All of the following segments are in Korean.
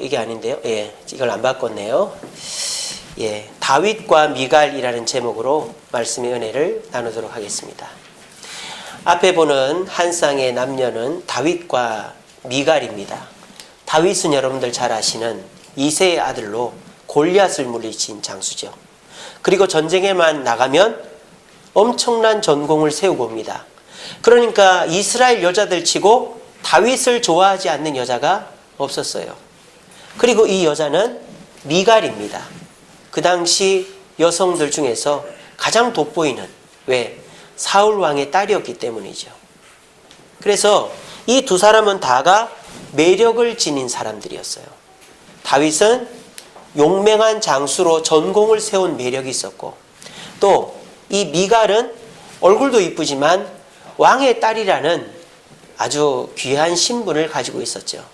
이게 아닌데요. 예, 이걸 안 바꿨네요. 예, 다윗과 미갈이라는 제목으로 말씀의 은혜를 나누도록 하겠습니다. 앞에 보는 한 쌍의 남녀는 다윗과 미갈입니다. 다윗은 여러분들 잘 아시는 이세의 아들로 골리앗을 물리친 장수죠. 그리고 전쟁에만 나가면 엄청난 전공을 세우고 옵니다. 그러니까 이스라엘 여자들 치고 다윗을 좋아하지 않는 여자가 없었어요. 그리고 이 여자는 미갈입니다. 그 당시 여성들 중에서 가장 돋보이는 왜 사울 왕의 딸이었기 때문이죠. 그래서 이 두 사람은 다가 매력을 지닌 사람들이었어요. 다윗은 용맹한 장수로 전공을 세운 매력이 있었고 또 이 미갈은 얼굴도 이쁘지만 왕의 딸이라는 아주 귀한 신분을 가지고 있었죠.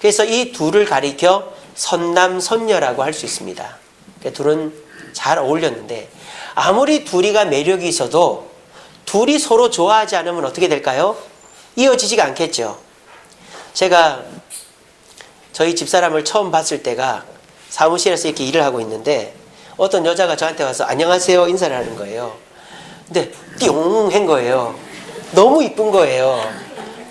그래서 이 둘을 가리켜 선남 선녀라고 할 수 있습니다. 그 둘은 잘 어울렸는데 아무리 둘이가 매력이 있어도 둘이 서로 좋아하지 않으면 어떻게 될까요? 이어지지가 않겠죠. 제가 저희 집사람을 처음 봤을 때가 사무실에서 이렇게 일을 하고 있는데 어떤 여자가 저한테 와서 안녕하세요 인사를 하는 거예요. 근데 띵한 거예요. 너무 이쁜 거예요.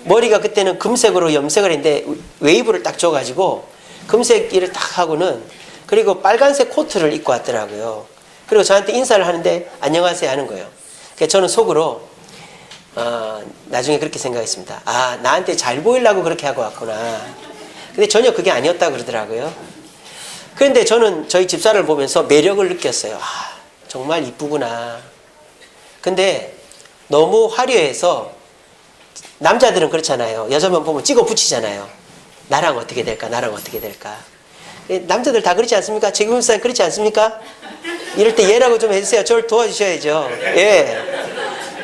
머리가 그때는 금색으로 염색을 했는데 웨이브를 딱 줘가지고 금색 일을 딱 하고는 그리고 빨간색 코트를 입고 왔더라고요. 그리고 저한테 인사를 하는데 안녕하세요 하는 거예요. 그래서 저는 속으로 어, 나중에 그렇게 생각했습니다. 아 나한테 잘 보이려고 그렇게 하고 왔구나. 근데 전혀 그게 아니었다 그러더라고요. 그런데 저는 저희 집사를 보면서 매력을 느꼈어요. 아, 정말 이쁘구나. 근데 너무 화려해서 남자들은 그렇잖아요. 여자만 보면 찍어 붙이잖아요. 나랑 어떻게 될까? 나랑 어떻게 될까? 예, 남자들 다 그렇지 않습니까? 최규훈 사님 그렇지 않습니까? 이럴 때 얘라고 좀 해주세요. 저를 도와주셔야죠. 예.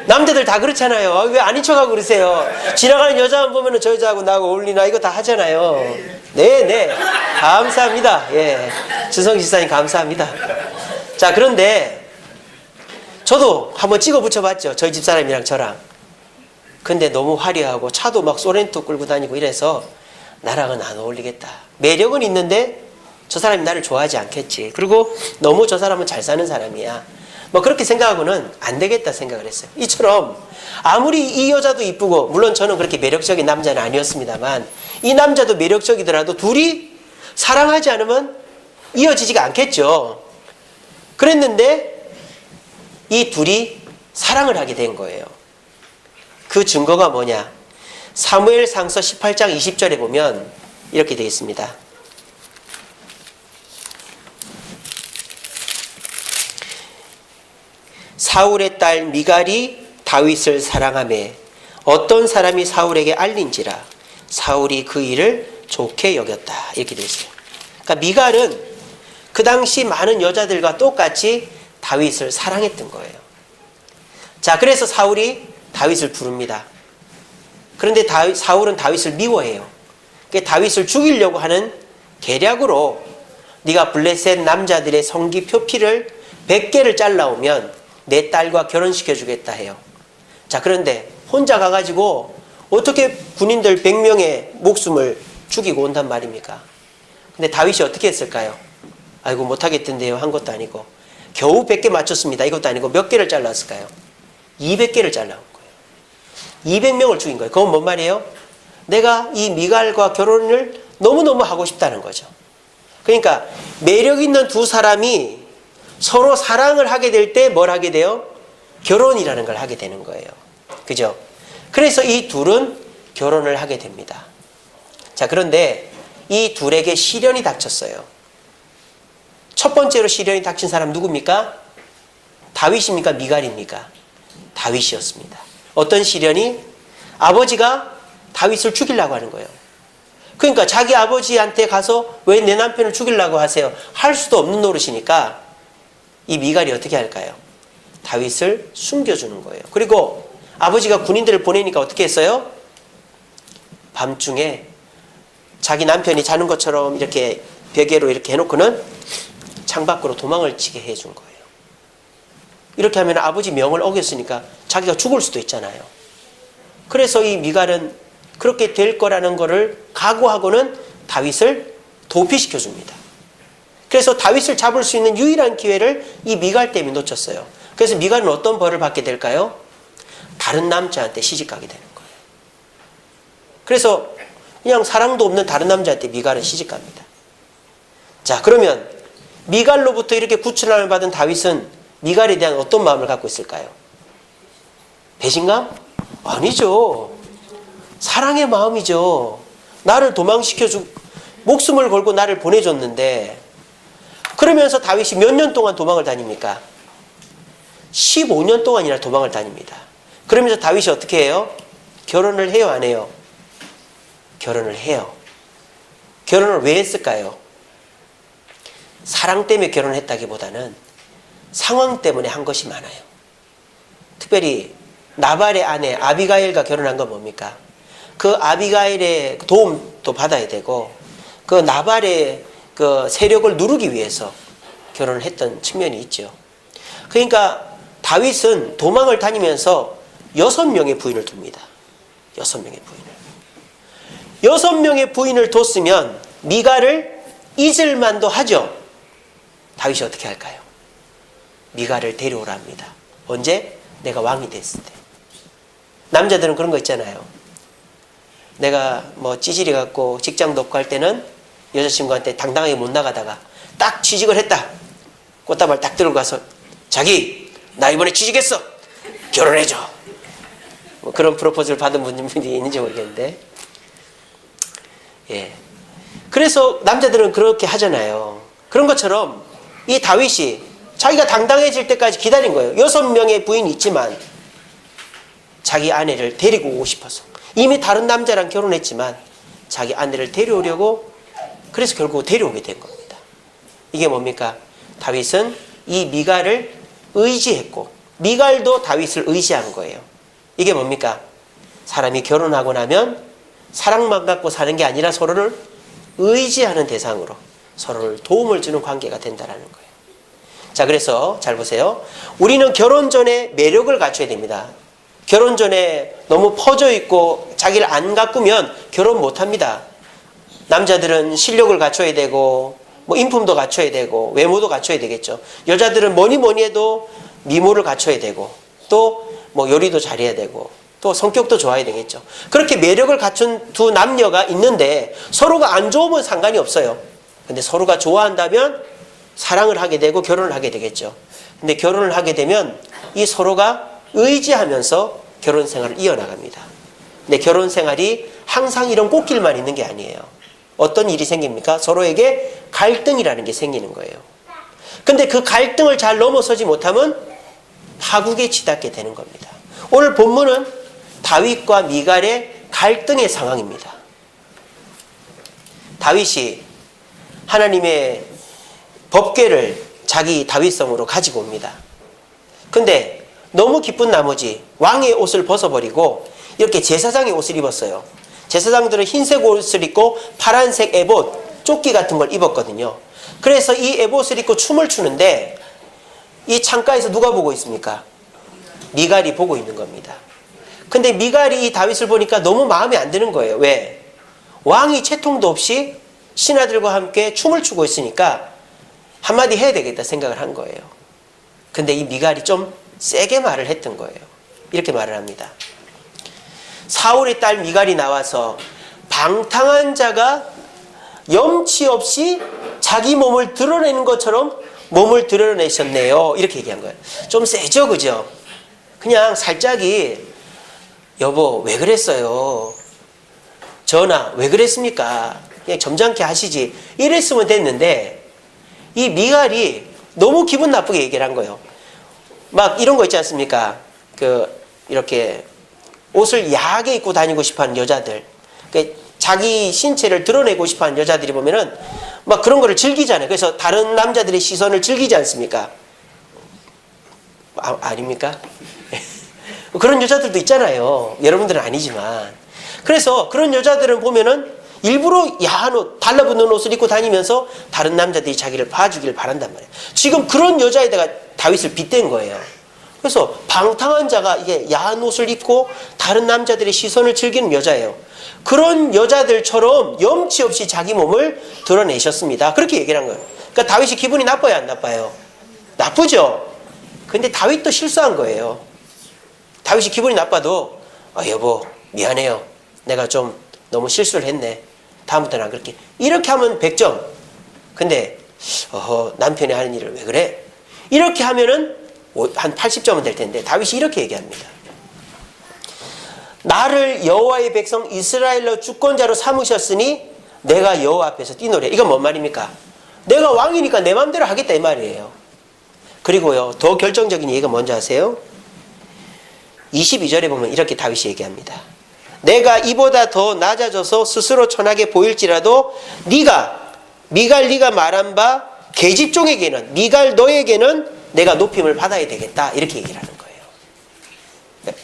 남자들 다 그렇잖아요. 아, 왜 아닌 척하고 그러세요? 지나가는 여자만 보면 저 여자하고 나하고 어울리나 이거 다 하잖아요. 네, 네. 감사합니다. 예. 주성 지사님 감사합니다. 자, 그런데 저도 한번 찍어 붙여봤죠. 저희 집사람이랑 저랑. 근데 너무 화려하고 차도 막 소렌토 끌고 다니고 이래서 나랑은 안 어울리겠다. 매력은 있는데 저 사람이 나를 좋아하지 않겠지. 그리고 너무 저 사람은 잘 사는 사람이야. 뭐 그렇게 생각하고는 안 되겠다 생각을 했어요. 이처럼 아무리 이 여자도 이쁘고 물론 저는 그렇게 매력적인 남자는 아니었습니다만 이 남자도 매력적이더라도 둘이 사랑하지 않으면 이어지지가 않겠죠. 그랬는데 이 둘이 사랑을 하게 된 거예요. 그 증거가 뭐냐? 사무엘 상서 18장 20절에 보면 이렇게 되어 있습니다. 사울의 딸 미갈이 다윗을 사랑하매 어떤 사람이 사울에게 알린지라 사울이 그 일을 좋게 여겼다 이렇게 되어 있어요. 그러니까 미갈은 그 당시 많은 여자들과 똑같이 다윗을 사랑했던 거예요. 자, 그래서 사울이 다윗을 부릅니다. 그런데 다윗, 사울은 다윗을 미워해요. 그 다윗을 죽이려고 하는 계략으로 네가 블레셋 남자들의 성기 표피를 100개를 잘라오면 내 딸과 결혼시켜 주겠다 해요. 자, 그런데 혼자 가가지고 어떻게 군인들 100명의 목숨을 죽이고 온단 말입니까? 근데 다윗이 어떻게 했을까요? 아이고 못하겠던데요 한 것도 아니고 겨우 100개 맞췄습니다 이것도 아니고 몇 개를 잘랐을까요? 200개를 잘라온 거예요 200명을 죽인 거예요 그건 뭔 말이에요? 내가 이 미갈과 결혼을 너무너무 하고 싶다는 거죠 그러니까 매력 있는 두 사람이 서로 사랑을 하게 될 때 뭘 하게 돼요? 결혼이라는 걸 하게 되는 거예요 그죠? 그래서 이 둘은 결혼을 하게 됩니다 자 그런데 이 둘에게 시련이 닥쳤어요 첫 번째로 시련이 닥친 사람 누굽니까? 다윗입니까? 미갈입니까? 다윗이었습니다. 어떤 시련이? 아버지가 다윗을 죽이려고 하는 거예요. 그러니까 자기 아버지한테 가서 왜 내 남편을 죽이려고 하세요? 할 수도 없는 노릇이니까 이 미갈이 어떻게 할까요? 다윗을 숨겨주는 거예요. 그리고 아버지가 군인들을 보내니까 어떻게 했어요? 밤중에 자기 남편이 자는 것처럼 이렇게 베개로 이렇게 해놓고는 창 밖으로 도망을 치게 해준 거예요. 이렇게 하면 아버지 명을 어겼으니까 자기가 죽을 수도 있잖아요. 그래서 이 미갈은 그렇게 될 거라는 것을 각오하고는 다윗을 도피시켜 줍니다. 그래서 다윗을 잡을 수 있는 유일한 기회를 이 미갈 때문에 놓쳤어요. 그래서 미갈은 어떤 벌을 받게 될까요? 다른 남자한테 시집 가게 되는 거예요. 그래서 그냥 사랑도 없는 다른 남자한테 미갈은 시집 갑니다. 자, 그러면 미갈로부터 이렇게 구출함을 받은 다윗은 미갈에 대한 어떤 마음을 갖고 있을까요? 배신감? 아니죠. 사랑의 마음이죠. 나를 도망시켜 주, 목숨을 걸고 나를 보내줬는데, 그러면서 다윗이 몇 년 동안 도망을 다닙니까? 15년 동안이나 도망을 다닙니다. 그러면서 다윗이 어떻게 해요? 결혼을 해요, 안 해요? 결혼을 해요. 결혼을 왜 했을까요? 사랑 때문에 결혼했다기보다는 상황 때문에 한 것이 많아요. 특별히 나발의 아내 아비가일과 결혼한 건 뭡니까? 그 아비가일의 도움도 받아야 되고 그 나발의 그 세력을 누르기 위해서 결혼을 했던 측면이 있죠. 그러니까 다윗은 도망을 다니면서 여섯 명의 부인을 둡니다. 여섯 명의 부인을. 여섯 명의 부인을 뒀으면 미가를 잊을 만도 하죠. 다윗이 어떻게 할까요? 미가를 데려오라 합니다. 언제? 내가 왕이 됐을 때. 남자들은 그런 거 있잖아요. 내가 뭐 찌질이 갖고 직장도 없고 할 때는 여자친구한테 당당하게 못 나가다가 딱 취직을 했다. 꽃다발 딱 들고 가서 자기 나 이번에 취직했어. 결혼해줘. 뭐 그런 프로포즈를 받은 분들이 있는지 모르겠는데. 예. 그래서 남자들은 그렇게 하잖아요. 그런 것처럼 이 다윗이 자기가 당당해질 때까지 기다린 거예요. 여섯 명의 부인이 있지만 자기 아내를 데리고 오고 싶어서 이미 다른 남자랑 결혼했지만 자기 아내를 데려오려고 그래서 결국 데려오게 된 겁니다. 이게 뭡니까? 다윗은 이 미갈을 의지했고 미갈도 다윗을 의지한 거예요. 이게 뭡니까? 사람이 결혼하고 나면 사랑만 갖고 사는 게 아니라 서로를 의지하는 대상으로 서로를 도움을 주는 관계가 된다라는 거예요. 자, 그래서 잘 보세요. 우리는 결혼 전에 매력을 갖춰야 됩니다. 결혼 전에 너무 퍼져 있고 자기를 안 가꾸면 결혼 못 합니다. 남자들은 실력을 갖춰야 되고 뭐 인품도 갖춰야 되고 외모도 갖춰야 되겠죠. 여자들은 뭐니 뭐니 해도 미모를 갖춰야 되고 또 뭐 요리도 잘해야 되고 또 성격도 좋아야 되겠죠. 그렇게 매력을 갖춘 두 남녀가 있는데 서로가 안 좋으면 상관이 없어요. 근데 서로가 좋아한다면 사랑을 하게 되고 결혼을 하게 되겠죠. 근데 결혼을 하게 되면 이 서로가 의지하면서 결혼 생활을 이어나갑니다. 근데 결혼 생활이 항상 이런 꽃길만 있는 게 아니에요. 어떤 일이 생깁니까? 서로에게 갈등이라는 게 생기는 거예요. 근데 그 갈등을 잘 넘어서지 못하면 파국에 치닫게 되는 겁니다. 오늘 본문은 다윗과 미갈의 갈등의 상황입니다. 다윗이 하나님의 법궤를 자기 다윗성으로 가지고 옵니다. 근데 너무 기쁜 나머지 왕의 옷을 벗어버리고 이렇게 제사장의 옷을 입었어요. 제사장들은 흰색 옷을 입고 파란색 에봇, 조끼 같은 걸 입었거든요. 그래서 이 에봇을 입고 춤을 추는데 이 창가에서 누가 보고 있습니까? 미갈이 보고 있는 겁니다. 근데 미갈이 이 다윗을 보니까 너무 마음에 안 드는 거예요. 왜? 왕이 채통도 없이 신하들과 함께 춤을 추고 있으니까 한마디 해야 되겠다 생각을 한 거예요. 근데 이 미갈이 좀 세게 말을 했던 거예요. 이렇게 말을 합니다. 사울의 딸 미갈이 나와서 방탕한 자가 염치 없이 자기 몸을 드러내는 것처럼 몸을 드러내셨네요. 이렇게 얘기한 거예요. 좀 세죠, 그죠? 그냥 살짝이 여보 왜 그랬어요? 전하 왜 그랬습니까? 그냥 점잖게 하시지. 이랬으면 됐는데 이 미갈이 너무 기분 나쁘게 얘기를 한 거예요. 막 이런 거 있지 않습니까? 그 이렇게 옷을 야하게 입고 다니고 싶어하는 여자들, 그 자기 신체를 드러내고 싶어하는 여자들이 보면은 막 그런 거를 즐기잖아요. 그래서 다른 남자들의 시선을 즐기지 않습니까? 아, 아닙니까? 그런 여자들도 있잖아요. 여러분들은 아니지만. 그래서 그런 여자들은 보면은 일부러 야한 옷, 달라붙는 옷을 입고 다니면서 다른 남자들이 자기를 봐주길 바란단 말이에요. 지금 그런 여자에다가 다윗을 빗댄 거예요. 그래서 방탕한 자가 이게 야한 옷을 입고 다른 남자들의 시선을 즐기는 여자예요. 그런 여자들처럼 염치 없이 자기 몸을 드러내셨습니다. 그렇게 얘기를 한 거예요. 그러니까 다윗이 기분이 나빠요, 안 나빠요? 나쁘죠. 근데 다윗도 실수한 거예요. 다윗이 기분이 나빠도 아, 여보 미안해요. 내가 좀 너무 실수를 했네. 다음부터는 안 그렇게. 이렇게 하면 100점. 근데 어허 남편이 하는 일을 왜 그래? 이렇게 하면은 오- 한 80점은 될 텐데 다윗이 이렇게 얘기합니다. 나를 여호와의 백성 이스라엘로 주권자로 삼으셨으니 내가 여호와 앞에서 뛰노래. 이건 뭔 말입니까? 내가 왕이니까 내 마음대로 하겠다 이 말이에요. 그리고요 더 결정적인 얘기가 뭔지 아세요? 22절에 보면 이렇게 다윗이 얘기합니다. 내가 이보다 더 낮아져서 스스로 천하게 보일지라도 네가 미갈 네가 말한 바 계집종에게는 미갈 너에게는 내가 높임을 받아야 되겠다 이렇게 얘기를 하는 거예요. 네.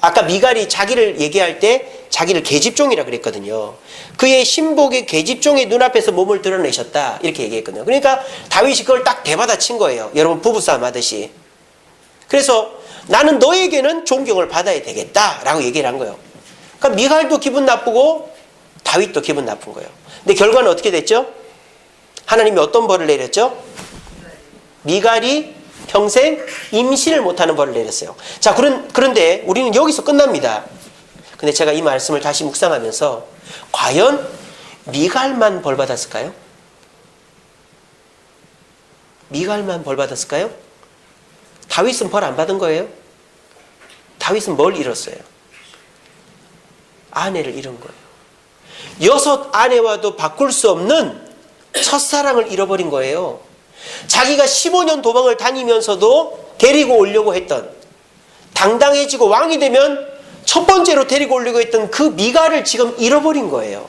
아까 미갈이 자기를 얘기할 때 자기를 계집종이라 그랬거든요. 그의 신복의 계집종의 눈앞에서 몸을 드러내셨다 이렇게 얘기했거든요. 그러니까 다윗이 그걸 딱 대받아친 거예요. 여러분 부부싸움 하듯이. 그래서 나는 너에게는 존경을 받아야 되겠다라고 얘기를 한 거예요. 그러니까 미갈도 기분 나쁘고 다윗도 기분 나쁜 거예요. 근데 결과는 어떻게 됐죠? 하나님이 어떤 벌을 내렸죠? 미갈이 평생 임신을 못하는 벌을 내렸어요. 자, 그런, 그런데 우리는 여기서 끝납니다. 근데 제가 이 말씀을 다시 묵상하면서 과연 미갈만 벌 받았을까요? 미갈만 벌 받았을까요? 다윗은 벌 안 받은 거예요? 다윗은 뭘 잃었어요? 아내를 잃은 거예요. 여섯 아내와도 바꿀 수 없는 첫사랑을 잃어버린 거예요. 자기가 15년 도망을 다니면서도 데리고 오려고 했던 당당해지고 왕이 되면 첫 번째로 데리고 오려고 했던 그 미가를 지금 잃어버린 거예요.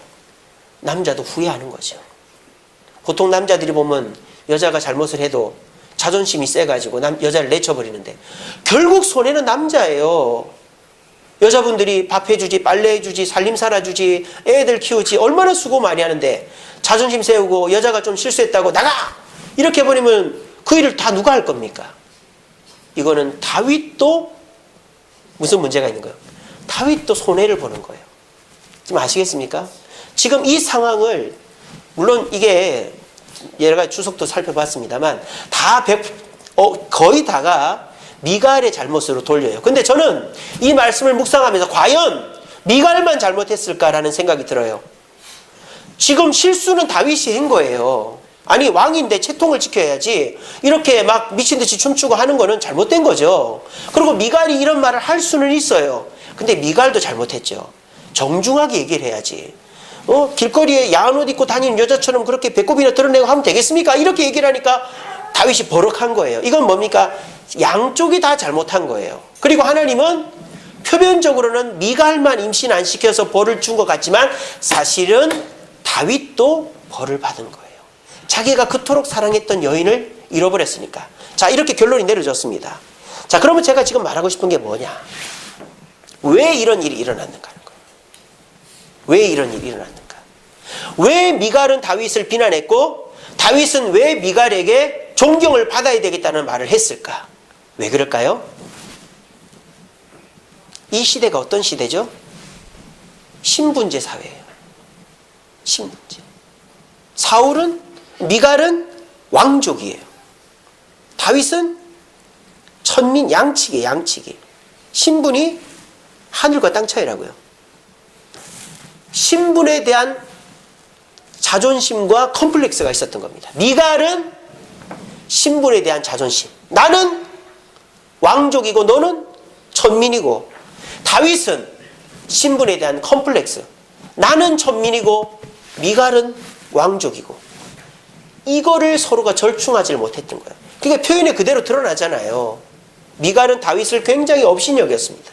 남자도 후회하는 거죠. 보통 남자들이 보면 여자가 잘못을 해도 자존심이 세가지고 남, 여자를 내쳐버리는데 결국 손해는 남자예요. 여자분들이 밥 해주지, 빨래 해주지, 살림 살아주지, 애들 키우지, 얼마나 수고 많이 하는데 자존심 세우고 여자가 좀 실수했다고 나가! 이렇게 버리면 그 일을 다 누가 할 겁니까? 이거는 다윗도 무슨 문제가 있는 거예요? 다윗도 손해를 보는 거예요. 지금 아시겠습니까? 지금 이 상황을 물론 이게 여러 가지 추석도 살펴봤습니다만 다 백, 어, 거의 다가 미갈의 잘못으로 돌려요. 근데 저는 이 말씀을 묵상하면서 과연 미갈만 잘못했을까라는 생각이 들어요. 지금 실수는 다윗이 한 거예요. 아니 왕인데 채통을 지켜야지 이렇게 막 미친 듯이 춤추고 하는 거는 잘못된 거죠. 그리고 미갈이 이런 말을 할 수는 있어요. 근데 미갈도 잘못했죠. 정중하게 얘기를 해야지. 어 길거리에 야한 옷 입고 다니는 여자처럼 그렇게 배꼽이나 드러내고 하면 되겠습니까? 이렇게 얘기를 하니까 다윗이 버럭한 거예요. 이건 뭡니까? 양쪽이 다 잘못한 거예요. 그리고 하나님은 표면적으로는 미갈만 임신 안 시켜서 벌을 준 것 같지만 사실은 다윗도 벌을 받은 거예요. 자기가 그토록 사랑했던 여인을 잃어버렸으니까. 자, 이렇게 결론이 내려졌습니다. 자, 그러면 제가 지금 말하고 싶은 게 뭐냐? 왜 이런 일이 일어났는가. 왜 이런 일이 일어났는가? 왜 미갈은 다윗을 비난했고 다윗은 왜 미갈에게 존경을 받아야 되겠다는 말을 했을까? 왜 그럴까요? 이 시대가 어떤 시대죠? 신분제 사회예요. 신분제. 사울은 미갈은 왕족이에요. 다윗은 천민 양치기 양치기. 신분이 하늘과 땅 차이라고요. 신분에 대한 자존심과 컴플렉스가 있었던 겁니다. 미갈은 신분에 대한 자존심. 나는 왕족이고 너는 천민이고 다윗은 신분에 대한 컴플렉스. 나는 천민이고 미갈은 왕족이고 이거를 서로가 절충하지 못했던 거예요. 그게 표현에 그대로 드러나잖아요. 미갈은 다윗을 굉장히 업신 여겼습니다.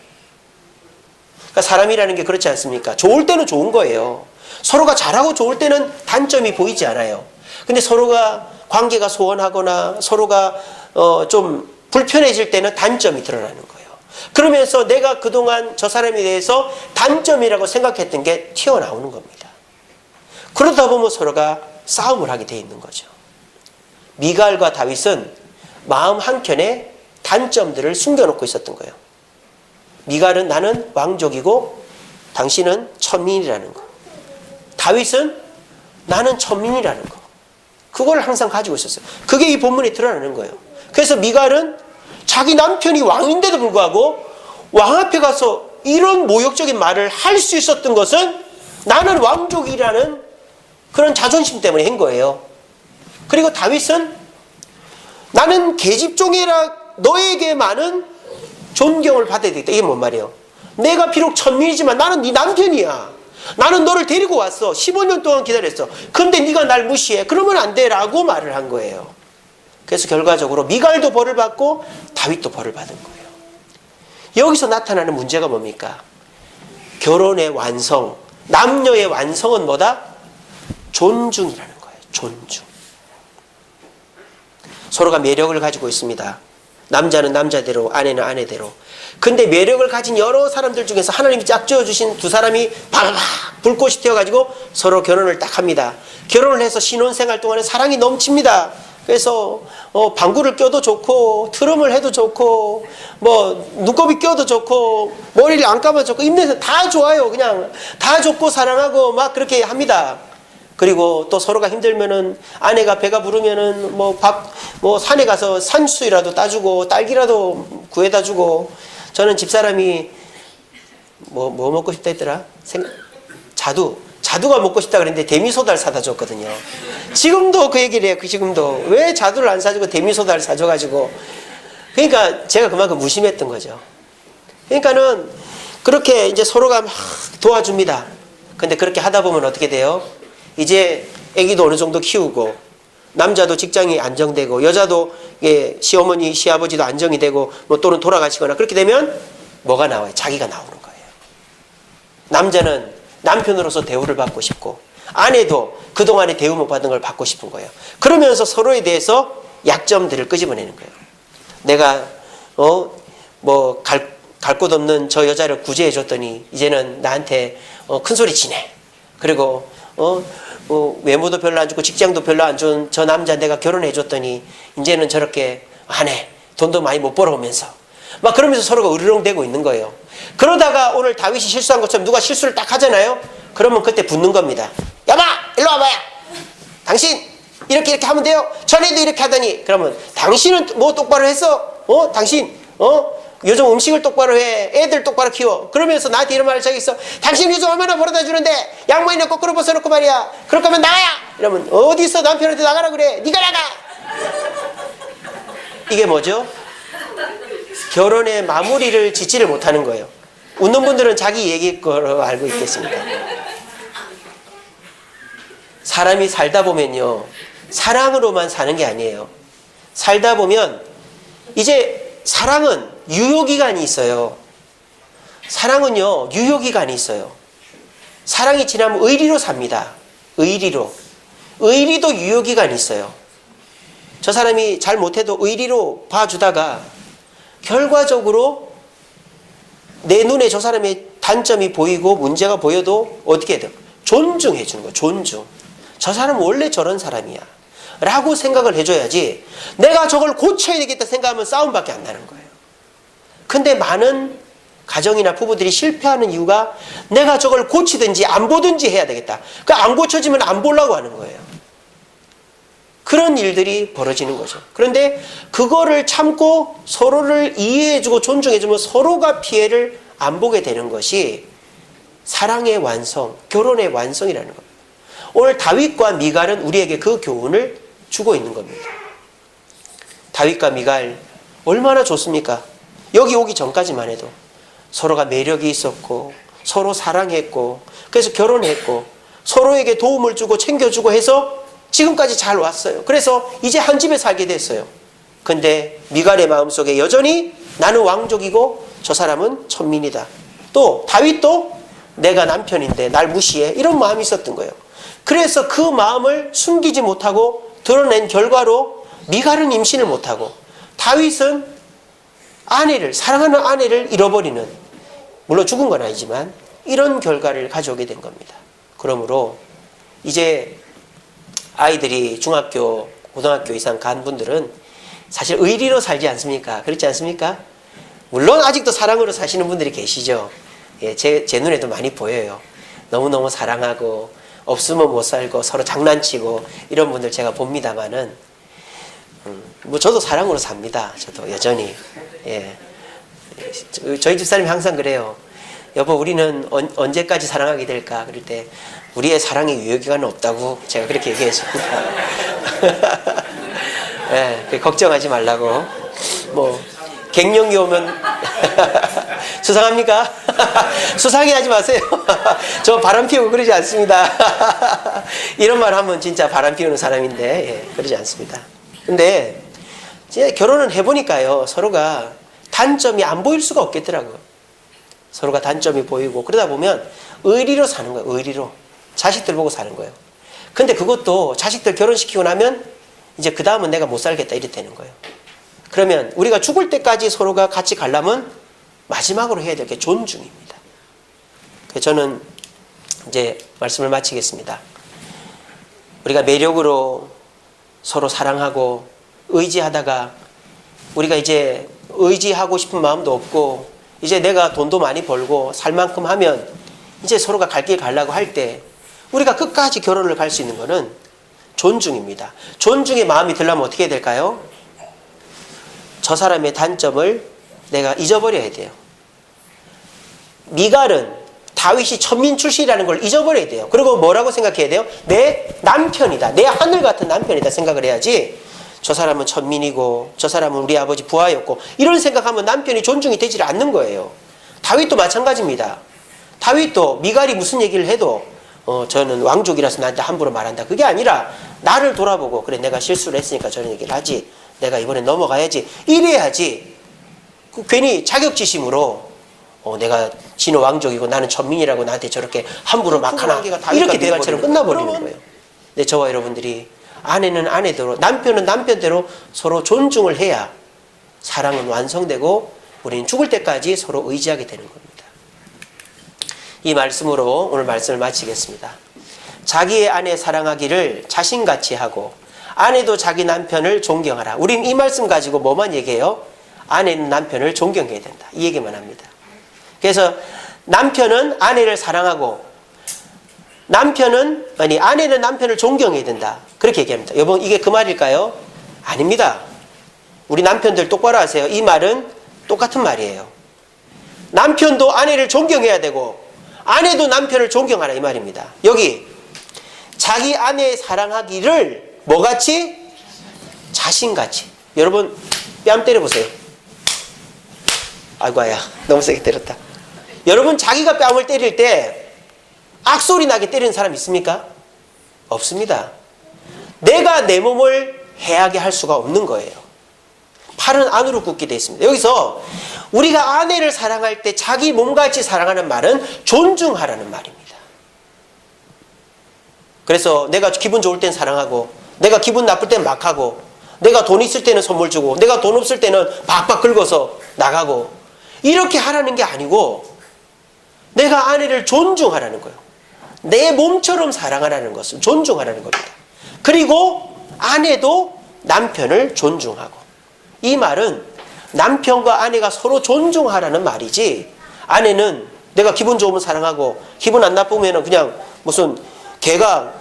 그러니까 사람이라는 게 그렇지 않습니까? 좋을 때는 좋은 거예요. 서로가 잘하고 좋을 때는 단점이 보이지 않아요. 근데 서로가 관계가 소원하거나 서로가 어, 좀 불편해질 때는 단점이 드러나는 거예요. 그러면서 내가 그동안 저 사람에 대해서 단점이라고 생각했던 게 튀어나오는 겁니다. 그러다 보면 서로가 싸움을 하게 돼 있는 거죠. 미갈과 다윗은 마음 한켠에 단점들을 숨겨놓고 있었던 거예요. 미갈은 나는 왕족이고 당신은 천민이라는 거. 다윗은 나는 천민이라는 거. 그걸 항상 가지고 있었어요. 그게 이 본문에 드러나는 거예요. 그래서 미갈은 자기 남편이 왕인데도 불구하고 왕 앞에 가서 이런 모욕적인 말을 할 수 있었던 것은 나는 왕족이라는 그런 자존심 때문에 한 거예요. 그리고 다윗은 나는 계집종이라 너에게만은 존경을 받아야 되겠다. 이게 뭔 말이에요? 내가 비록 천민이지만 나는 네 남편이야. 나는 너를 데리고 왔어. 15년 동안 기다렸어. 근데 네가 날 무시해. 그러면 안 돼라고 말을 한 거예요. 그래서 결과적으로 미갈도 벌을 받고 다윗도 벌을 받은 거예요. 여기서 나타나는 문제가 뭡니까? 결혼의 완성, 남녀의 완성은 뭐다? 존중이라는 거예요. 존중. 서로가 매력을 가지고 있습니다. 남자는 남자대로, 아내는 아내대로. 근데 매력을 가진 여러 사람들 중에서 하나님이 짝 지어 주신 두 사람이 바바박 불꽃이 튀어가지고 서로 결혼을 딱 합니다. 결혼을 해서 신혼생활 동안에 사랑이 넘칩니다. 그래서 어, 방구를 껴도 좋고 트름을 해도 좋고 뭐 눈곱이 껴도 좋고 머리를 안 감아도 좋고 입냄새 다 좋아요. 그냥 다 좋고 사랑하고 막 그렇게 합니다. 그리고 또 서로가 힘들면은 아내가 배가 부르면은 뭐 밥뭐 산에 가서 산수이라도 따주고 딸기라도 구해다 주고 저는 집사람이 뭐뭐 먹고 싶다 했더라 생 자두 자두가 먹고 싶다 그랬는데 데미소다를 사다 줬거든요. 지금도 그 얘기를 해요. 그 지금도 왜 자두를 안 사주고 데미소다를 사줘가지고 그러니까 제가 그만큼 무심했던 거죠. 그러니까는 그렇게 이제 서로가 막 도와줍니다. 근데 그렇게 하다 보면 어떻게 돼요? 이제 아기도 어느 정도 키우고 남자도 직장이 안정되고 여자도 예, 시어머니 시아버지도 안정이 되고 뭐 또는 돌아가시거나 그렇게 되면 뭐가 나와요? 자기가 나오는 거예요. 남자는 남편으로서 대우를 받고 싶고 아내도 그동안에 대우 못 받은 걸 받고 싶은 거예요. 그러면서 서로에 대해서 약점들을 끄집어내는 거예요. 내가 어뭐갈 갈 곳 없는 저 여자를 구제해 줬더니 이제는 나한테 어, 큰 소리 치네. 그리고 어, 뭐 외모도 별로 안 좋고 직장도 별로 안 좋은 저 남자 내가 결혼해 줬더니 이제는 저렇게 안 해. 돈도 많이 못 벌어오면서 막 그러면서 서로가 으르렁대고 있는 거예요. 그러다가 오늘 다윗이 실수한 것처럼 누가 실수를 딱 하잖아요. 그러면 그때 붙는 겁니다. 야마 일로 와봐요. 당신 이렇게 이렇게 하면 돼요. 전에도 이렇게 하더니 그러면 당신은 뭐 똑바로 했어? 어 당신 어 요즘 음식을 똑바로 해. 애들 똑바로 키워. 그러면서 나한테 이런 말을 자기 있어. 당신 요즘 얼마나 벌어다 주는데 양말이나 거꾸로 벗어놓고 말이야. 그럴 거면 나가야. 이러면 어디서 남편한테 나가라 그래. 네가 나가. 이게 뭐죠? 결혼의 마무리를 짓지를 못하는 거예요. 웃는 분들은 자기 얘기일 거로 알고 있겠습니다. 사람이 살다 보면요. 사랑으로만 사는 게 아니에요. 살다 보면 이제 사랑은 유효기간이 있어요. 사랑은요, 유효기간이 있어요. 사랑이 지나면 의리로 삽니다. 의리로. 의리도 유효기간이 있어요. 저 사람이 잘 못해도 의리로 봐주다가 결과적으로 내 눈에 저 사람의 단점이 보이고 문제가 보여도 어떻게 돼요? 존중해 주는 거예요. 존중. 저 사람은 원래 저런 사람이야. 라고 생각을 해줘야지 내가 저걸 고쳐야 되겠다 생각하면 싸움밖에 안 나는 거예요. 근데 많은 가정이나 부부들이 실패하는 이유가 내가 저걸 고치든지 안 보든지 해야 되겠다. 그 안 고쳐지면 안 보려고 하는 거예요. 그런 일들이 벌어지는 거죠. 그런데 그거를 참고 서로를 이해해주고 존중해주면 서로가 피해를 안 보게 되는 것이 사랑의 완성, 결혼의 완성이라는 겁니다. 오늘 다윗과 미갈은 우리에게 그 교훈을 주고 있는 겁니다. 다윗과 미갈 얼마나 좋습니까? 여기 오기 전까지만 해도 서로가 매력이 있었고 서로 사랑했고 그래서 결혼했고 서로에게 도움을 주고 챙겨주고 해서 지금까지 잘 왔어요. 그래서 이제 한 집에 살게 됐어요. 근데 미갈의 마음속에 여전히 나는 왕족이고 저 사람은 천민이다. 또 다윗도 내가 남편인데 날 무시해 이런 마음이 있었던 거예요. 그래서 그 마음을 숨기지 못하고 드러낸 결과로 미갈은 임신을 못하고 다윗은 아내를 사랑하는 아내를 잃어버리는 물론 죽은 건 아니지만 이런 결과를 가져오게 된 겁니다. 그러므로 이제 아이들이 중학교, 고등학교 이상 간 분들은 사실 의리로 살지 않습니까? 그렇지 않습니까? 물론 아직도 사랑으로 사시는 분들이 계시죠. 예, 제, 제 눈에도 많이 보여요. 너무너무 사랑하고 없으면 못 살고 서로 장난치고 이런 분들 제가 봅니다만은 음, 뭐 저도 사랑으로 삽니다. 저도 여전히 예. 저- 저희 집사람이 항상 그래요. 여보 우리는 언, 언제까지 사랑하게 될까? 그럴 때 우리의 사랑의 유효기간은 없다고 제가 그렇게 얘기했습니다. 예, 그 걱정하지 말라고. 뭐 갱년기 오면 수상합니까? 수상해 하지 마세요. 저 바람 피우고 그러지 않습니다. 이런 말 하면 진짜 바람 피우는 사람인데 예, 그러지 않습니다. 근데 결혼을 해보니까요 서로가 단점이 안 보일 수가 없겠더라고요. 서로가 단점이 보이고 그러다 보면 의리로 사는 거예요. 의리로 자식들 보고 사는 거예요. 근데 그것도 자식들 결혼시키고 나면 이제 그 다음은 내가 못 살겠다 이래 되는 거예요. 그러면 우리가 죽을 때까지 서로가 같이 가려면 마지막으로 해야 될 게 존중입니다. 그래서 저는 이제 말씀을 마치겠습니다. 우리가 매력으로 서로 사랑하고 의지하다가 우리가 이제 의지하고 싶은 마음도 없고 이제 내가 돈도 많이 벌고 살 만큼 하면 이제 서로가 갈 길 가려고 할 때 우리가 끝까지 결혼을 갈 수 있는 거는 존중입니다. 존중의 마음이 들려면 어떻게 될까요? 저 사람의 단점을 내가 잊어버려야 돼요. 미갈은 다윗이 천민 출신이라는 걸 잊어버려야 돼요. 그리고 뭐라고 생각해야 돼요? 내 남편이다. 내 하늘 같은 남편이다 생각을 해야지. 저 사람은 천민이고 저 사람은 우리 아버지 부하였고 이런 생각하면 남편이 존중이 되지 않는 거예요. 다윗도 마찬가지입니다. 다윗도 미갈이 무슨 얘기를 해도 어, 저는 왕족이라서 나한테 함부로 말한다. 그게 아니라 나를 돌아보고 그래 내가 실수를 했으니까 저런 얘기를 하지. 내가 이번에 넘어가야지. 이래야지. 그 괜히 자격지심으로 어, 내가 진호 왕족이고 나는 천민이라고 나한테 저렇게 함부로 막 하나 이렇게 대화처럼 끝나버리는 거예요. 근데 저와 여러분들이 아내는 아내대로 남편은 남편대로 서로 존중을 해야 사랑은 완성되고 우리는 죽을 때까지 서로 의지하게 되는 겁니다. 이 말씀으로 오늘 말씀을 마치겠습니다. 자기의 아내 사랑하기를 자신같이 하고 아내도 자기 남편을 존경하라. 우린 이 말씀 가지고 뭐만 얘기해요? 아내는 남편을 존경해야 된다. 이 얘기만 합니다. 그래서 남편은 아내를 사랑하고 남편은 아니 아내는 남편을 존경해야 된다. 그렇게 얘기합니다. 여러분 이게 그 말일까요? 아닙니다. 우리 남편들 똑바로 하세요. 이 말은 똑같은 말이에요. 남편도 아내를 존경해야 되고 아내도 남편을 존경하라 이 말입니다. 여기 자기 아내 사랑하기를 뭐같이 자신같이. 여러분 뺨 때려 보세요. 아이고야 너무 세게 때렸다. 여러분 자기가 뺨을 때릴 때 악소리 나게 때리는 사람 있습니까? 없습니다. 내가 내 몸을 해하게 할 수가 없는 거예요. 팔은 안으로 굳게 되어 있습니다. 여기서 우리가 아내를 사랑할 때 자기 몸같이 사랑하는 말은 존중하라는 말입니다. 그래서 내가 기분 좋을 땐 사랑하고 내가 기분 나쁠 땐 막 하고 내가 돈 있을 때는 선물 주고 내가 돈 없을 때는 박박 긁어서 나가고 이렇게 하라는 게 아니고 내가 아내를 존중하라는 거예요. 내 몸처럼 사랑하라는 것을 존중하라는 겁니다. 그리고 아내도 남편을 존중하고 이 말은 남편과 아내가 서로 존중하라는 말이지 아내는 내가 기분 좋으면 사랑하고 기분 안 나쁘면 그냥 무슨 개가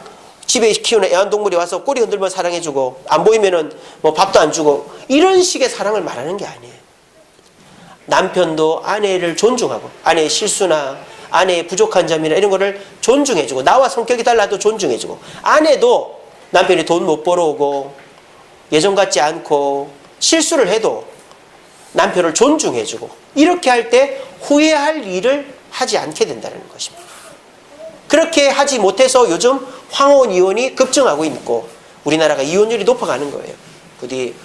집에 키우는 애완동물이 와서 꼬리 흔들면 사랑해주고 안 보이면은 뭐 밥도 안 주고 이런 식의 사랑을 말하는 게 아니에요. 남편도 아내를 존중하고 아내의 실수나 아내의 부족한 점이나 이런 거를 존중해주고 나와 성격이 달라도 존중해주고 아내도 남편이 돈 못 벌어오고 예전 같지 않고 실수를 해도 남편을 존중해주고 이렇게 할 때 후회할 일을 하지 않게 된다는 것입니다. 그렇게 하지 못해서 요즘 황혼 이혼이 급증하고 있고 우리나라가 이혼율이 높아가는 거예요. 부디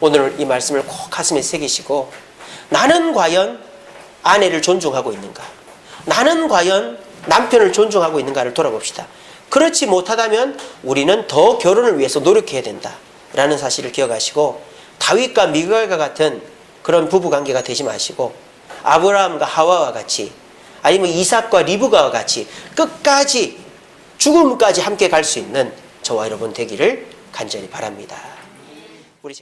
오늘 이 말씀을 꼭 가슴에 새기시고 나는 과연 아내를 존중하고 있는가? 나는 과연 남편을 존중하고 있는가를 돌아봅시다. 그렇지 못하다면 우리는 더 결혼을 위해서 노력해야 된다라는 사실을 기억하시고 다윗과 미갈과 같은 그런 부부 관계가 되지 마시고 아브라함과 하와와 같이 아니면 이삭과 리브가와 같이 끝까지 죽음까지 함께 갈 수 있는 저와 여러분 되기를 간절히 바랍니다. 우리